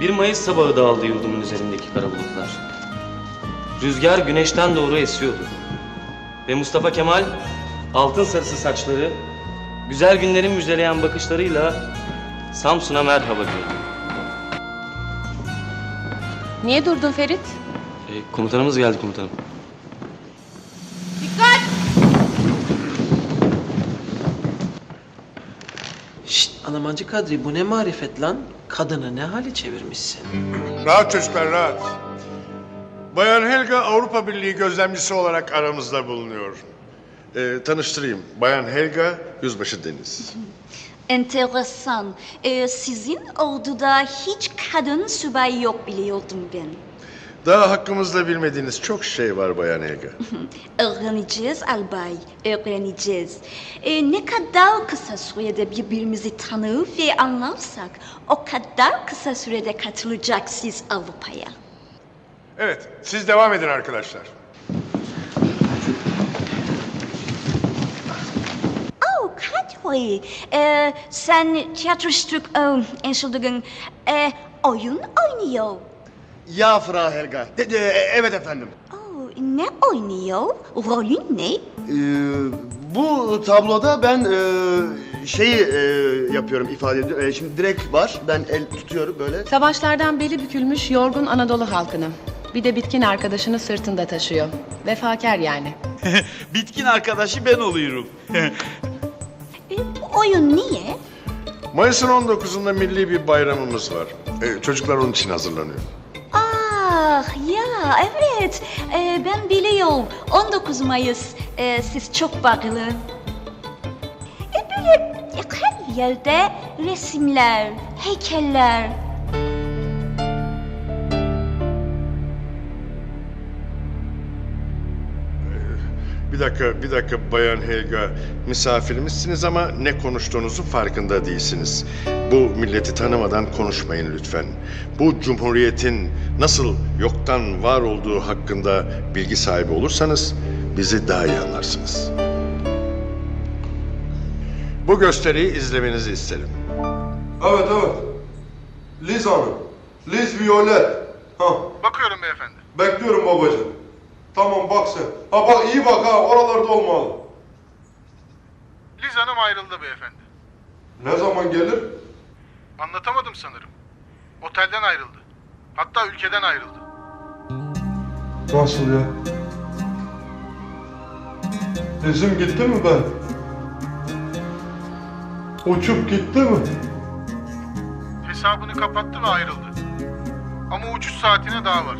Bir Mayıs sabahı dağıldı yurdumun üzerindeki kara bulutlar. Rüzgar güneşten doğru esiyordu. Ve Mustafa Kemal altın sarısı saçları, güzel günlerin müjdeleyen bakışlarıyla Samsun'a merhaba diyordu. Niye durdun Ferit? E, komutanımız geldi komutanım. Şşt Almancı Kadri bu ne marifet lan? Kadını ne hale çevirmişsin? Rahat çocuklar rahat. Bayan Helga Avrupa Birliği gözlemcisi olarak aramızda bulunuyor. Ee, tanıştırayım. Bayan Helga Yüzbaşı Deniz. Enteresan. Ee, sizin orduda hiç kadın subay yok biliyordum ben. Daha hakkımızda bilmediğiniz çok şey var Bayan Helga. Öğreneceğiz albay, öğreneceğiz. Ee, ne kadar kısa sürede birbirimizi tanır ve anlarsak o kadar kısa sürede katılacaksınız Avrupa'ya. Evet, siz devam edin arkadaşlar. Oh Kadri, ee, sen tiyatrostük, oh, Entschuldigung, ee, oyun oynuyor. Ja, Frau Helga. De- de- evet efendim. Oh, ne oynuyor? Rolün ne? Ee, bu tabloda ben e, şeyi e, yapıyorum, ifade ediyorum. E, şimdi direkt var, ben el tutuyorum böyle. Savaşlardan beli bükülmüş yorgun Anadolu halkını. Bir de bitkin arkadaşını sırtında taşıyor. Vefakar yani. Bitkin arkadaşı ben oluyorum. Bu oyun niye? Mayıs'ın 19'unda milli bir bayramımız var. Ee, çocuklar onun için hazırlanıyor. Ah ya evet Ee, ben biliyorum 19 Mayıs ee, siz çok bakılı. E böyle her yerde resimler, heykeller. Bir dakika, bir dakika Bayan Helga. Misafirimizsiniz ama ne konuştuğunuzu farkında değilsiniz. Bu milleti tanımadan konuşmayın lütfen. Bu cumhuriyetin nasıl yoktan var olduğu hakkında bilgi sahibi olursanız bizi daha iyi anlarsınız. Bu gösteriyi izlemenizi isterim. Evet evet. Liz Hanım. Liz Violet. Ha, Bakıyorum beyefendi. bekliyorum babacığım. Tamam bak sen. Ha bak iyi bak ha oralarda olmalı. Liz Hanım ayrıldı beyefendi. Ne zaman gelir? Anlatamadım sanırım. Otelden ayrıldı. Hatta ülkeden ayrıldı. Nasıl ya? Lizim gitti mi ben? Uçup gitti mi? Hesabını kapattı ve ayrıldı. Ama uçuş saatine daha var.